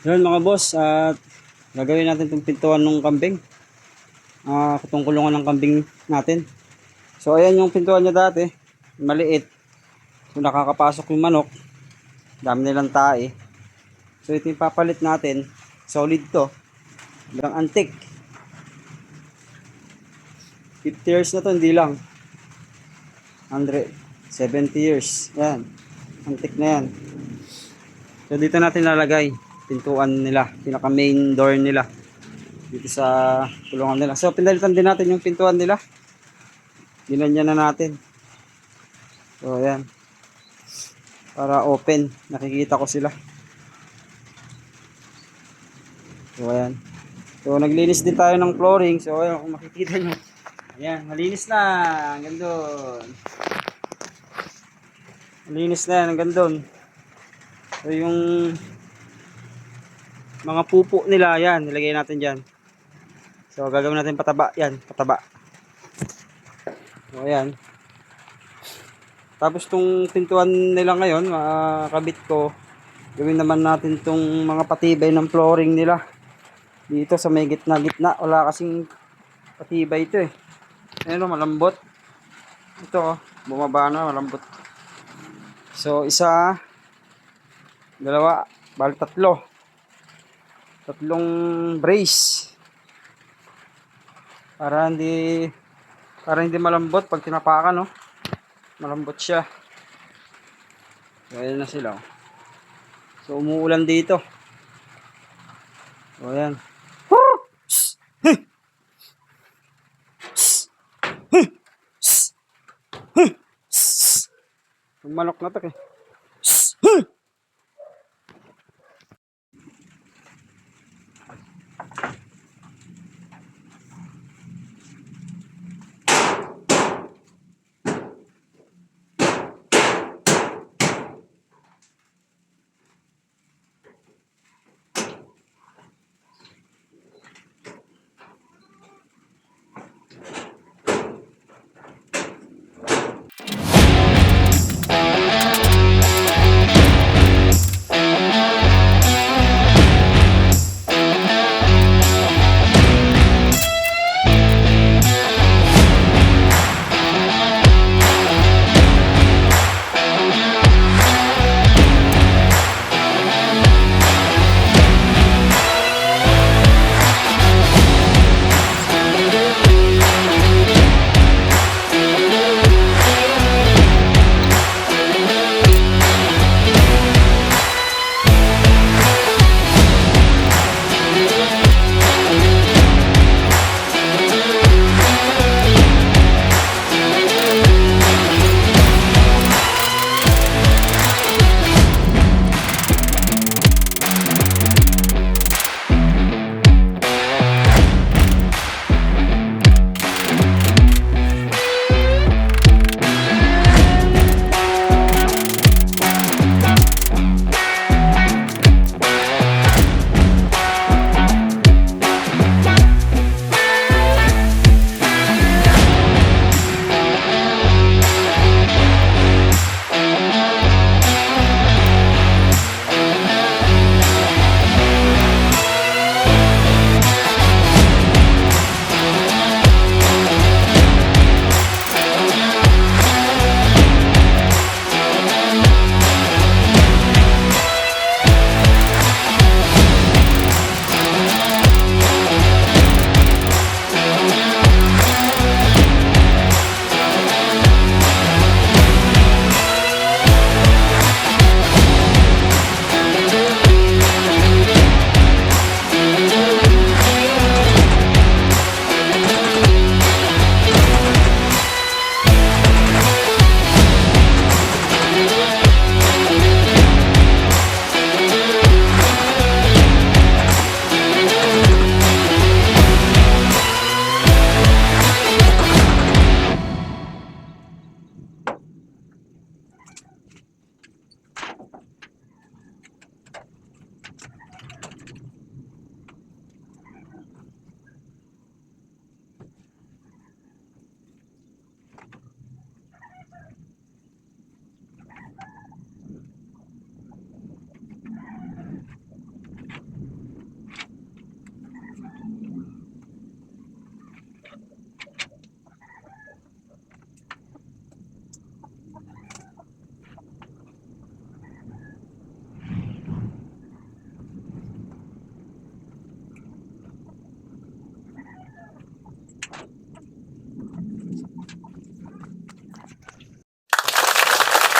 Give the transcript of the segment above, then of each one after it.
Yun mga boss, at gagawin natin itong pintuan ng kambing. Ah, itong ng kambing natin. So ayan yung pintuan niya dati, maliit. So nakakapasok yung manok. Dami nilang tae. So ito yung papalit natin. Solid to. Hanggang antik. 50 years na to, hindi lang. 100, 70 years. Yan. Antik na yan. So dito natin lalagay pintuan nila, pinaka main door nila dito sa kulungan nila. So pinalitan din natin yung pintuan nila. Ginanyan na natin. So ayan. Para open, nakikita ko sila. So ayan. So naglinis din tayo ng flooring. So ayan, kung makikita nyo. Ayan, malinis na. Hanggang doon. Malinis na yan, hanggang doon. So yung mga pupo nila, yan, nilagay natin dyan. So gagawin natin pataba, yan, pataba. So ayan. Tapos tong pintuan nila ngayon, makakabit ko. Gawin naman natin tong mga patibay ng flooring nila. Dito sa may gitna-gitna, wala kasing patibay ito eh. Ayun o, malambot. Ito oh, bumaba na, malambot. So isa, dalawa, bali tatlo. Tatlong brace. Para hindi para hindi malambot pag tinapakan, no? Malambot siya. Ayan na sila. oh. So, umuulan dito. So, ayan. Manok na to, eh.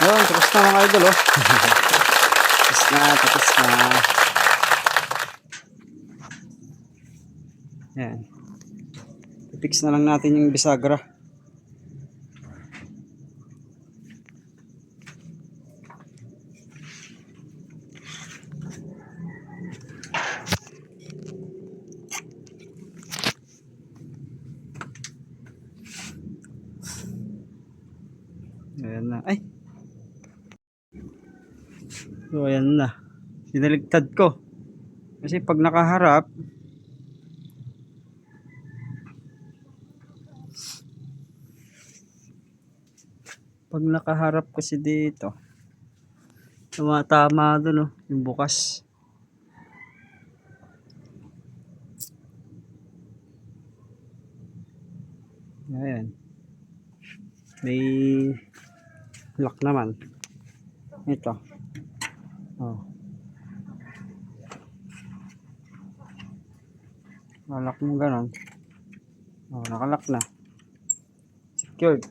Yun, tapos na mga idol, oh. tapos na, tapos na. Yan. I-fix na lang natin yung bisagra. Ayan na. Ay! So, ayan na. Sinaligtad ko. Kasi pag nakaharap, pag nakaharap kasi dito, tumatama doon, oh, yung bukas. Ayan. May lock naman. Ito. Oh. Malak mo ganon. Oh, nakalock na. Secured.